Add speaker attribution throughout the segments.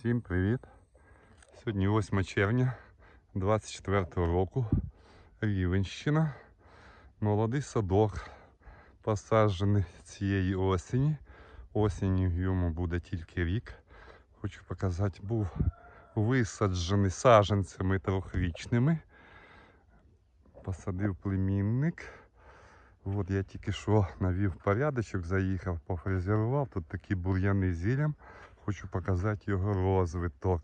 Speaker 1: Всім привіт! Сьогодні 8 червня 24 року. Рівенщина. Молодий садок посаджений цієї осені. Осінню йому буде тільки рік. Хочу показати, був висаджений саджанцями трьохрічними. Посадив племінник. От я тільки що навів порядочок, заїхав, пофрезерував. Тут такі бур'яни зіллям. Хочу показати його розвиток.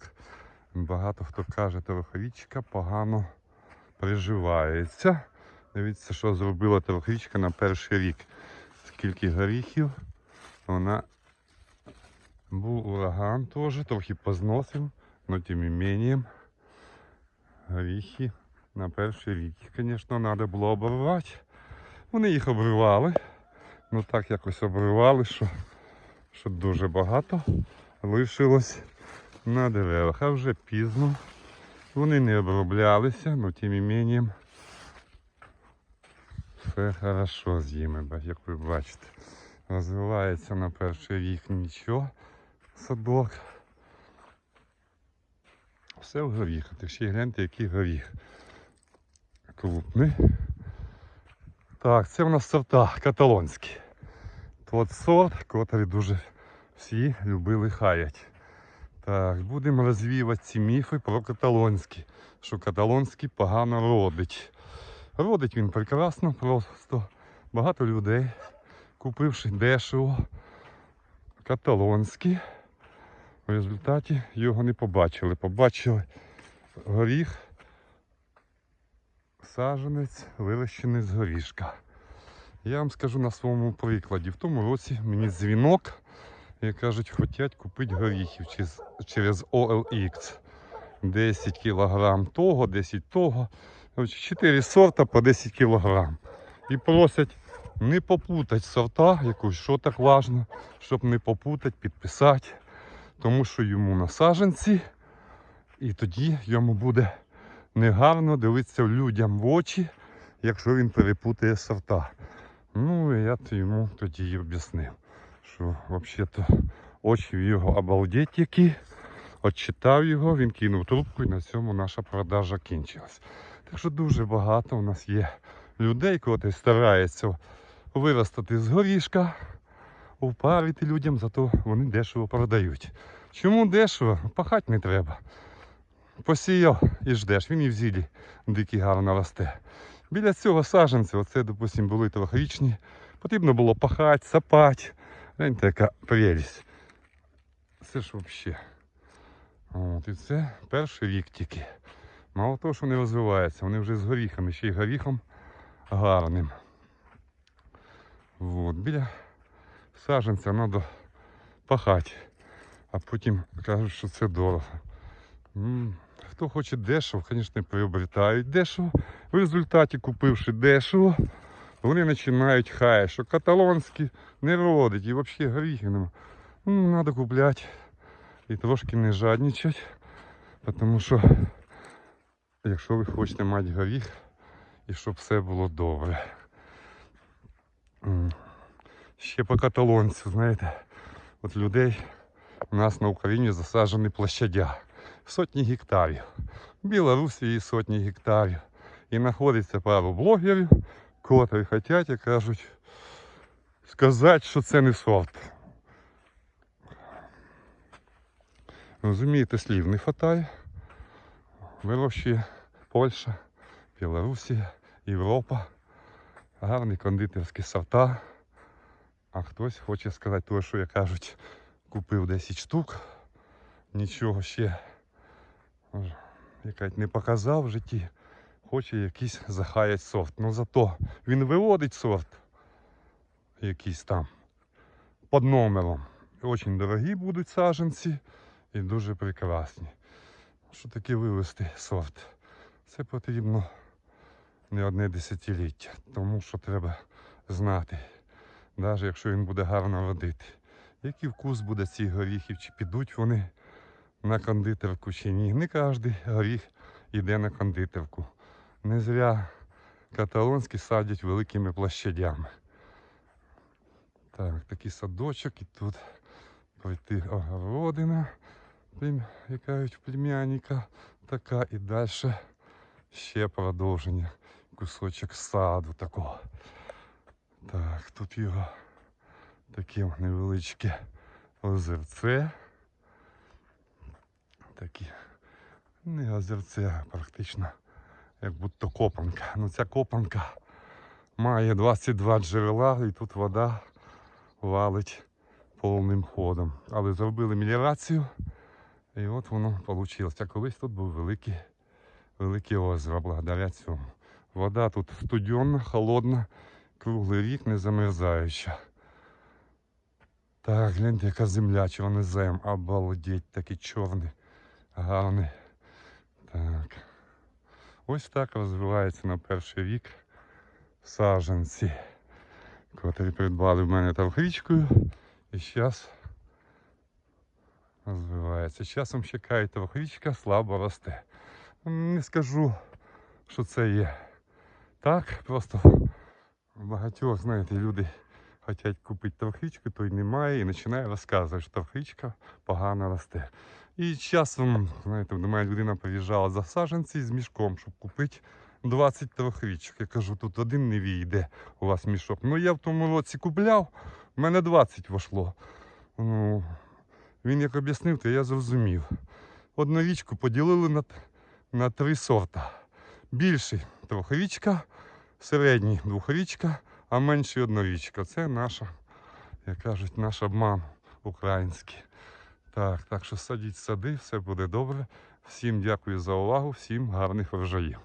Speaker 1: Багато хто каже, трохрічка погано приживається. Дивіться, що зробила трохрічка на перший рік. Скільки горіхів. Вона був ураган теж, трохи позносив, але тим не менее горіхи на перший рік. Звісно, треба було обривати. Вони їх обривали. Ну так якось обривали, що, що дуже багато лишилось на деревах. А вже пізно. Вони не оброблялися, але тим не менее все хорошо з ними, як ви бачите. Розвивається на перший рік нічого. Садок. Все в горіхах. Ти ще й гляньте, який горіх. Крупний. Так, це в нас сорта каталонські. Тот сорт, котрий дуже всі любили хаять. Так, будемо розвіювати ці міфи про каталонські, що каталонський погано родить. Родить він прекрасно, просто багато людей, купивши дешево каталонський, в результаті його не побачили. Побачили горіх, саджанець, вирощений з горішка. Я вам скажу на своєму прикладі. В тому році мені дзвінок і кажуть, хочуть купити горіхів через, OLX. 10 кг того, 10 того. Коротше, 4 сорта по 10 кг. І просять не попутати сорта, якусь, що так важно, щоб не попутати, підписати. Тому що йому на саджанці, і тоді йому буде негарно дивитися людям в очі, якщо він перепутає сорта. Ну, і я йому тоді і об'яснив, що взагалі-то очі його обалдеть які. Отчитав його, він кинув трубку і на цьому наша продажа кінчилась. Так що дуже багато у нас є людей, котрі стараються виростати з горішка, впарити людям, зато вони дешево продають. Чому дешево? Пахати не треба. Посіяв і ждеш, він і в зілі дикий гарно росте. Біля цього саджанця, оце, допустимо, були трьохрічні, потрібно було пахати, сапати. Гляньте, яка прелість. Це ж взагалі. От, і це перший рік тільки. Мало того, що не розвивається, вони вже з горіхами, ще й горіхом гарним. От, біля саджанця треба пахати, а потім кажуть, що це дорого. Хто хоче дешево, звісно, приобретають дешево. В результаті, купивши дешево, вони починають хай, що каталонські не родить і взагалі горіхи нема. Ну, треба купляти і трошки не жадничати, тому що якщо ви хочете мати горіх і щоб все було добре. Ще по каталонцю, знаєте, от людей у нас на Україні засаджені площадя. Сотні гектарів. В Білорусі сотні гектарів. І знаходиться пару блогерів, котрі хочуть і кажуть сказати, що це не сорт. Розумієте, слів не хватає. Вирощує Польща, Білорусія, Європа. Гарні кондитерські сорта. А хтось хоче сказати те, що я кажуть, купив 10 штук. Нічого ще якась не показав в житті. Хоче якийсь захаять сорт. Ну зато він виводить сорт якийсь там під номером. Дуже дорогі будуть саджанці і дуже прекрасні. Що таке вивести сорт? Це потрібно не одне десятиліття, тому що треба знати, навіть якщо він буде гарно родити, який вкус буде цих горіхів, чи підуть вони на кондитерку чи ні. Не кожен горіх йде на кондитерку. Не зря каталонські садять великими площадями. Так, такий садочок і тут пройти огородина. як кажуть, племянника така і далі ще продовження. Кусочок саду такого. Так, тут його таке невеличке озерце. Такі не озерце, а практично як будто копанка. Ну ця копанка має 22 джерела і тут вода валить повним ходом. Але зробили меліорацію і от воно вийшло. Колись тут був великий, велике озеро благодаря цьому. Вода тут студенна, холодна, круглий рік не замерзаюча. Так, гляньте, яка земля, чорнозем. Обалдеть, такий чорний, гарний. Так. Ось так розвивається на перший рік саджанці, котрі придбали в мене тавричкою. І зараз розвивається. Часом чекає тавричка, слабо росте. Не скажу, що це є так, просто багатьох, знаєте, люди хочуть купити тавричку, той немає і починає розказувати, що тавричка погано росте. І часом, знаєте, до мене людина приїжджала за саджанці з мішком, щоб купити 20 трохрічок. Я кажу, тут один не війде у вас мішок. Ну я в тому році купляв, в мене 20 вийшло. Ну, він як об'яснив, то я зрозумів. Одну річку поділили на, на три сорта. Більший трохрічка, середній двохрічка, а менший однорічка. Це наша, як кажуть, наш обман український. Так, так що садіть сади, все буде добре. Всім дякую за увагу, всім гарних врожаїв.